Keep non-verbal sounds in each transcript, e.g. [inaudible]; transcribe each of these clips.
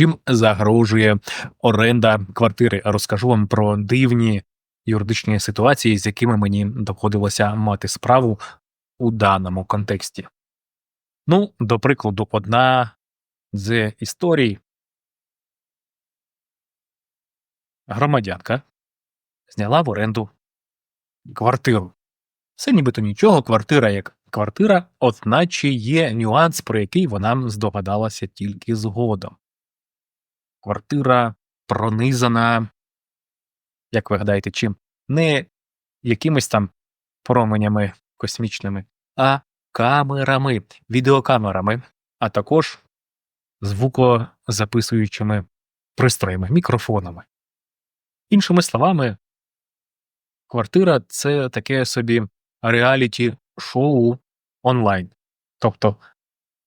Чим загрожує оренда квартири? Розкажу вам про дивні юридичні ситуації, з якими мені доводилося мати справу у даному контексті. Ну, до прикладу, одна з історій. Громадянка зняла в оренду квартиру. Все нібито нічого, квартира як квартира, одначе є нюанс, про який вона здогадалася тільки згодом. Квартира пронизана, як ви гадаєте, чим? Не якимись там променями космічними, а камерами, відеокамерами, а також звукозаписуючими пристроями, мікрофонами. Іншими словами, квартира це таке собі реаліті шоу онлайн. Тобто,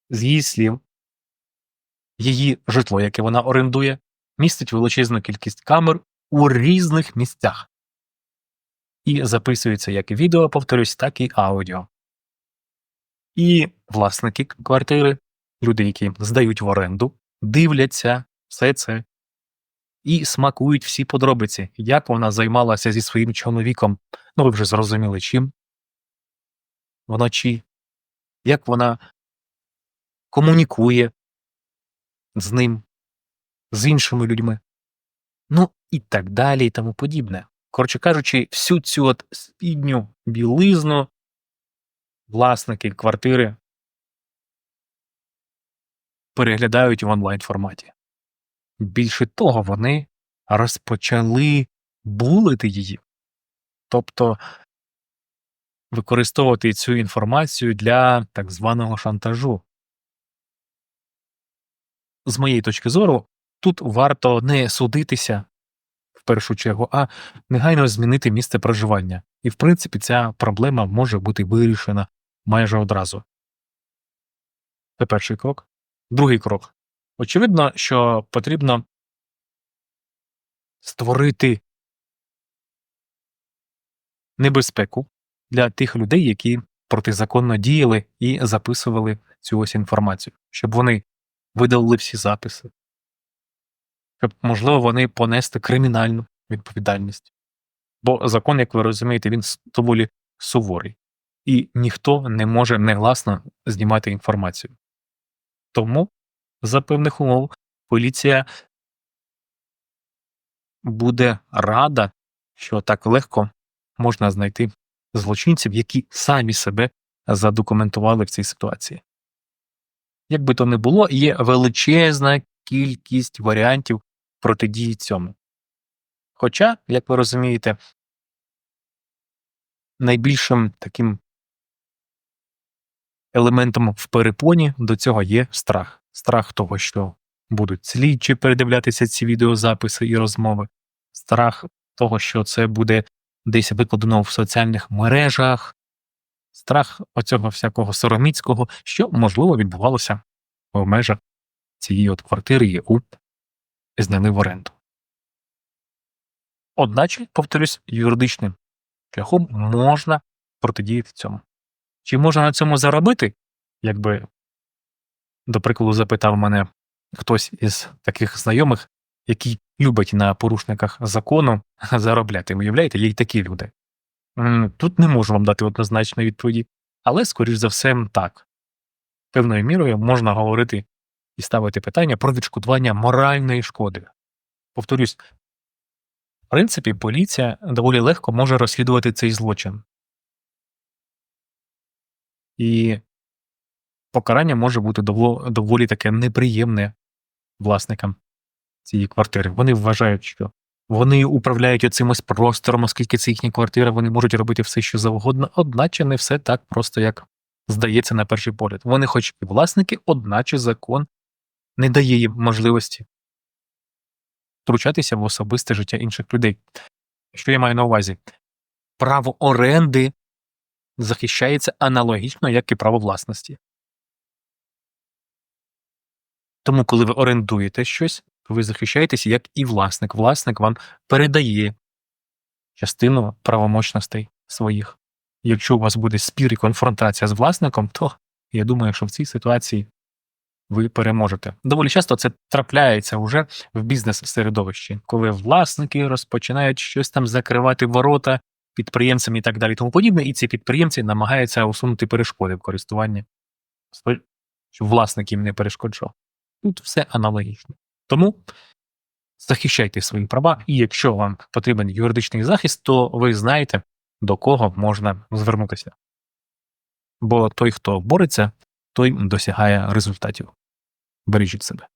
з її слів, її житло, яке вона орендує, містить величезну кількість камер у різних місцях. І записується як відео, повторюсь, так і аудіо. І власники квартири, люди, які здають в оренду, дивляться все це і смакують всі подробиці, як вона займалася зі своїм чоловіком. Ну, ви вже зрозуміли чим. Вночі, як вона комунікує з ним, з іншими людьми, ну і так далі, і тому подібне. Коротше кажучи, всю цю от спідню білизну власники квартири переглядають в онлайн форматі. Більше того, вони розпочали булити її, тобто використовувати цю інформацію для так званого шантажу. З моєї точки зору, тут варто не судитися в першу чергу, а негайно змінити місце проживання. І, в принципі, ця проблема може бути вирішена майже одразу. Це перший крок. Другий крок. Очевидно, що потрібно створити небезпеку для тих людей, які протизаконно діяли і записували цю ось інформацію, щоб вони видалили всі записи, щоб, можливо, вони понести кримінальну відповідальність. Бо закон, як ви розумієте, він доволі суворий, і ніхто не може негласно знімати інформацію. Тому за певних умов поліція буде рада, що так легко можна знайти злочинців, які самі себе задокументували в цій ситуації. Як би то не було, є величезна кількість варіантів протидії цьому. Хоча, як ви розумієте, найбільшим таким елементом в перепоні до цього є страх. Страх того, що будуть слідчі передивлятися ці відеозаписи і розмови, страх того, що це буде десь викладено в соціальних мережах, страх оцього всякого сороміцького, що можливо відбувалося в межах цієї от квартири, яку зняли в оренду. Одначе, повторюсь, юридичним шляхом можна протидіяти цьому. Чи можна на цьому заробити? Якби, до прикладу, запитав мене хтось із таких знайомих, які любить на порушниках закону [laughs] заробляти. Уявляєте, є й такі люди. Тут не можу вам дати однозначної відповіді, але, скоріш за все, так. Певною мірою можна говорити і ставити питання про відшкодування моральної шкоди. Повторюсь, в принципі, поліція доволі легко може розслідувати цей злочин. І покарання може бути доволі таке неприємне власникам цієї квартири. Вони вважають, що вони управляють оцим ось простором, оскільки це їхня квартира, вони можуть робити все, що завгодно, одначе не все так просто, як здається на перший погляд. Вони, хоч і власники, одначе закон не дає їм можливості втручатися в особисте життя інших людей. Що я маю на увазі? Право оренди захищається аналогічно, як і право власності. Тому, коли ви орендуєте щось, ви захищаєтеся як і власник. Власник вам передає частину правомочностей своїх. Якщо у вас буде спір і конфронтація з власником, то я думаю, що в цій ситуації ви переможете. Доволі часто це трапляється уже в бізнес-середовищі, коли власники розпочинають щось там закривати ворота підприємцям і так далі, тому подібне, і ці підприємці намагаються усунути перешкоди в користуванні, щоб власник їм не перешкоджав. Тут все аналогічно. Тому захищайте свої права, і якщо вам потрібен юридичний захист, то ви знаєте, до кого можна звернутися. Бо той, хто бореться, той досягає результатів. Бережіть себе.